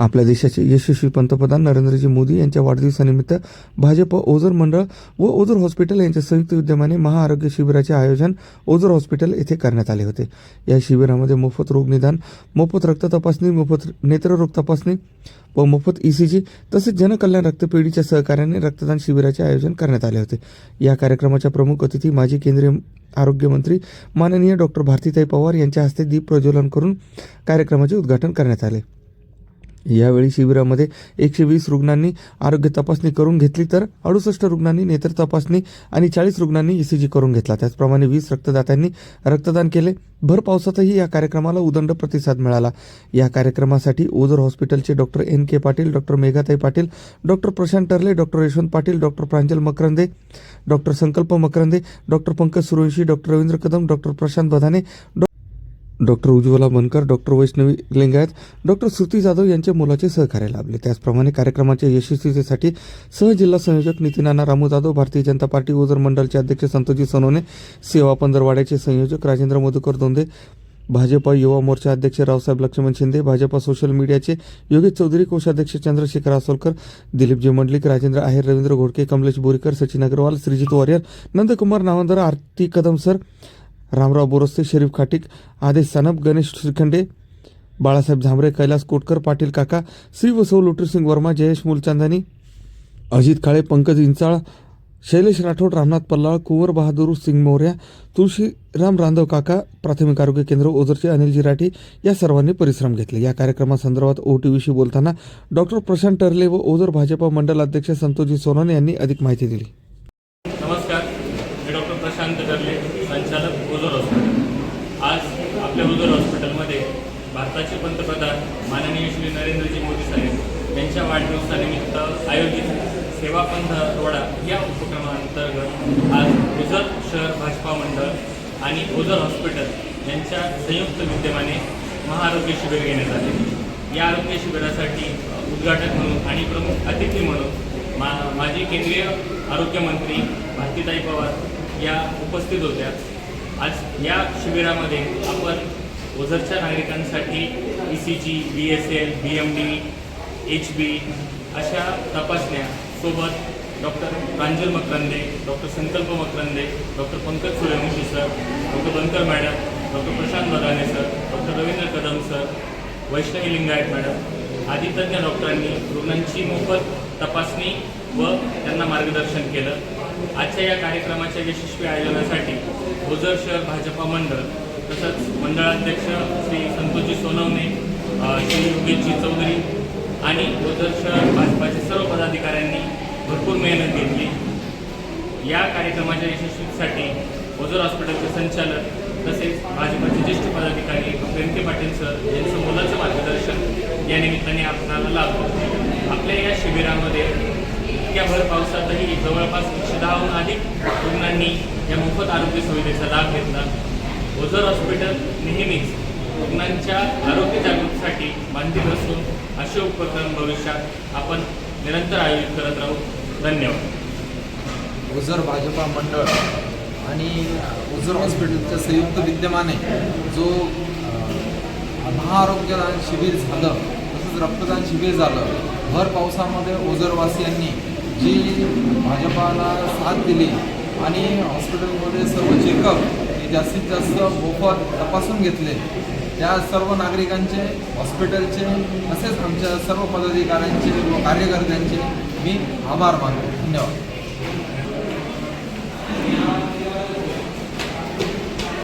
आपल्या देशाचे यशस्वी पंतप्रधान नरेंद्रजी मोदी यांच्या वाढदिवसानिमित्त भाजप ओझर मंडळ व ओझर हॉस्पिटल यांच्या संयुक्त विद्यमाने महाआरोग्य शिबिराचे आयोजन ओझर हॉस्पिटल येथे करण्यात आले होते. या शिबिरामध्ये मोफत रोगनिदान मोफत रक्त तपासणी मोफत नेत्ररोग तपासणी व मोफत ईसीजी तसेच जनकल्याण रक्तपेढीच्या सहकार्याने रक्तदान शिबिराचे आयोजन करण्यात आले होते. या कार्यक्रमाच्या प्रमुख अतिथी माजी केंद्रीय आरोग्यमंत्री माननीय डॉक्टर भारतीताई पवार यांच्या हस्ते दीप प्रज्वलन करून कार्यक्रमाचे उद्घाटन करण्यात आले. यावेळी शिबिरामध्ये एकशे वीस रुग्णांनी आरोग्य तपासणी करून घेतली तर अडुसष्ट रुग्णांनी नेत्र तपासणी आणि चाळीस रुग्णांनी ईसीजी करून घेतला. त्याचप्रमाणे वीस रक्तदात्यांनी रक्तदान केले. भर पावसातही या कार्यक्रमाला उदंड प्रतिसाद मिळाला. या कार्यक्रमासाठी ओझर हॉस्पिटलचे doctor N K Patil doctor मेघाताई Patil doctor Prashant Tarle doctor Yashwant Patil doctor Pranjal Makrande doctor Sankalp Makrande doctor Pankaj Survanshi doctor Ravindra Kadam doctor Prashant Badhane डॉ doctor Ujjwala Bankar doctor Vaishnavi Lingayat doctor Shruti Jadhav यांच्या मुलाचे सहकार्य लाभले. त्याचप्रमाणे कार्यक्रमाच्या यशस्वीतेसाठी सहजिल्हा संयोजक नितीनाना Ramu Jadhav Bharatiya Janata party Ozar मंडलचे अध्यक्ष संतोजी सोनवणे सेवा पंधरवाड्याचे संयोजक राजेंद्र मधुकर दोंदे भाजपा युवा मोर्चा अध्यक्ष रावसाहेब लक्ष्मण शिंदे भाजपा सोशल मीडियाचे योगेश चौधरी कोषाध्यक्ष चंद्रशेखर आसोलकर दिलीपजी मंडलिक राजेंद्र आहेर रवींद्र घोडके कमलेश बोरीकर सचिन अग्रवाल श्रीजित वारियर नंदकुमार नावंदर आरती कदम सर रामराव बोरस्ते शरीफ खाटिक आदेश सानप गणेश श्रीखंडे बाळासाहेब झांबरे कैलास कोटकर पाटील काका श्री वसव लोटरसिंग वर्मा जयेश मूलचांदानी अजित काळे पंकज इंचाळ शैलेश राठोड रामनाथ पल्लाळ कुंवर बहादूर सिंग मोर्या तुळशीराम रांधव काका प्राथमिक आरोग्य केंद्र ओझरचे अनिल जिराठी या सर्वांनी परिश्रम घेतले. या कार्यक्रमासंदर्भात ओ टी व्हीशी बोलताना डॉक्टर प्रशांत टरले व ओझर भाजपा मंडल अध्यक्ष संतोषजी सोनवणे यांनी अधिक माहिती दिली नमस्कार मी डॉक्टर प्रशांत गर्ले संचालक ओझर हॉस्पिटल आज आपल्या ओझर हॉस्पिटलमध्ये भारताचे पंतप्रधान माननीय श्री नरेंद्रजी मोदी साहेब यांच्या वाढदिवसानिमित्त आयोजित सेवा पंध रोडा या उपक्रमांतर्गत आज ओझर शहर भाजपा मंडळ आणि ओझर हॉस्पिटल यांच्या संयुक्त विद्यमाने महाआरोग्य शिबिर घेण्यात आले. या आरोग्य शिबिरासाठी उद्घाटक म्हणून आणि प्रमुख अतिथी म्हणून मा माजी केंद्रीय आरोग्यमंत्री भारतीताई पवार या उपस्थित होत्या. आज या शिबिरामध्ये आपण ओझरच्या नागरिकांसाठी E C G B S L B M D H B अशा तपासण्या सोबत doctor Pranjal Makrande doctor Sankalp Makrande doctor Pankaj Suryavanshi sir doctor Bankar madam doctor Prashant Badane sir doctor Ravindra Kadam sir Vaishnavi Lingayat madam आदी तज्ज्ञ डॉक्टरांनी रुग्णांची मोफत तपासणी व त्यांना मार्गदर्शन केलं. आजच्या या कार्यक्रमाच्या यशस्वी आयोजनासाठी ओझर शहर भाजपा मंडळ तसंच मंडळाध्यक्ष श्री संतोषजी सोनवणे श्री योगेशजी चौधरी आणि ओझर भाजपाचे सर्व पदाधिकाऱ्यांनी भरपूर मेहनत घेतली. या कार्यक्रमाच्या यशस्वीसाठी ओझर हॉस्पिटलचे संचालक तसेच भाजपाचे ज्येष्ठ पदाधिकारी व्यंके पाटील सर यांचं मुलाचं मार्गदर्शन या निमित्ताने आपल्याला लाभलं आपल्या या शिबिरामध्ये इतक्या भर पावसातही जवळपास एकशे दहाहून अधिक रुग्णांनी या मोफत आरोग्य सुविधेचा लाभ घेतला. ओझर हॉस्पिटल नेहमीच रुग्णांच्या आरोग्य जागृतीसाठी बांधील असून असे उपक्रम भविष्यात आपण निरंतर आयोजित करत राहू. धन्यवाद. ओझर भाजपा मंडळ आणि ओझर हॉस्पिटलच्या संयुक्त विद्यमाने जो महाआरोग्यदान शिबिर झालं तसंच रक्तदान शिबिर झालं भर पावसामध्ये ओझरवासियांनी जी भाजपाला साथ दिली आणि हॉस्पिटलमध्ये सर्व चेकअप हे जास्तीत जास्त मोफत तपासून घेतले. त्या सर्व नागरिकांचे हॉस्पिटलचे तसेच आमच्या सर्व पदाधिकाऱ्यांचे व कार्यकर्त्यांचे मी आभार मानतो. धन्यवाद.